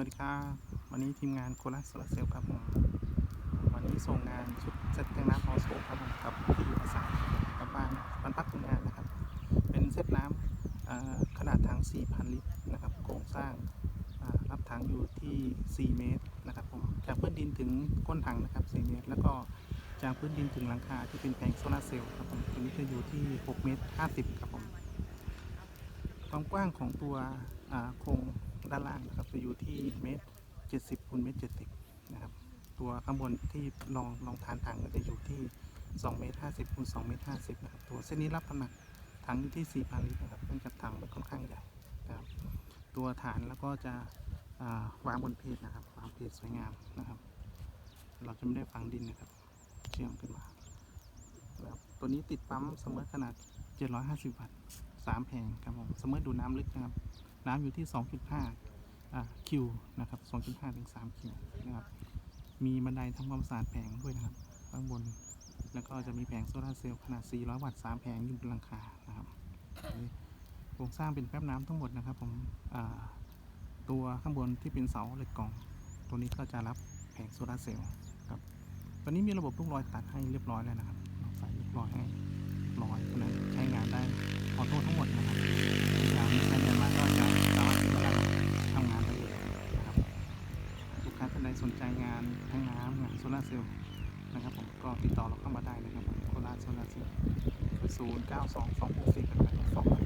วัสดีครับวันนี้ทีมงานโคราชโซลาเซลล์ครับผมวันนี้ส่งงานชุดเซตแทงน้ำฮอสโซครับผมกับที่อยู่อาศัยกับบ้านบ้านพักคนงานนะครับ เป็นเซตน้ำขนาดถัง 4,000 ลิตรนะครับโครงสร้างรับถังอยู่ที่ 4 เมตรนะครับผมจากพื้นดินถึงก้นถังนะครับ 4 เมตร แล้วก็จากพื้นดินถึงหลังคาที่เป็นแผงโซลาเซลล์ครับผมตัวนี้จะอยู่ที่ 6 เมตร 50 ครับผมความกว้างของตัวโครง ด้านล่างนะครับจะอยู่ที่เมตร70คูณเมตร70นะครับตัวข้างบนที่รองรองฐานถังก็จะอยู่ที่2เมตร50คูณ2เมตร50นะครับตัวเส้นนี้รับน้ำหนักถังอยู่ที่4,000ลิตรนะครับเนื่องจากถังมันค่อนข้างใหญ่นะครับตัวฐานแล้วก็จะวางบนเพจนะครับวางเพจสวยงามนะครับ เราจะไม่ได้ฝังดินนะครับ เชื่อมขึ้นมานะครับตัวนี้ติดปั๊มเสมอขนาด 750 วัตต์สามแผงครับผมเสมอดูน้ำลึกนะครับ น้ำอยู่ที่ 2.5คิวนะครับ2.5ถึง3คิวนะครับมีบันไดทำความสะอาดแผงด้วยนะครับข้างบนแล้วก็จะมีแผงโซลาร์เซลล์ขนาด 400 วัตต์ 3 แผงอยู่บนหลังคานะครับโครงสร้างเป็นแป๊บน้ำทั้งหมดนะครับผมตัวข้างบนที่เป็นเสาเหล็กกล่อง ตัวนี้ก็จะรับแผงโซลาร์เซลล์ครับตอนนี้มีระบบลูกรอยตัดให้เรียบร้อยแล้วนะครับใส่ลูกรอยให้ สนใจงานทั้งน้ำงานโซลาร์เซลล์นะครับผมก็ติดต่อเราเข้ามาได้นะครับผมโคราชโซลาร์เซลล์ศูนย์เก้าสองสองหกสี่แปดแปดสอง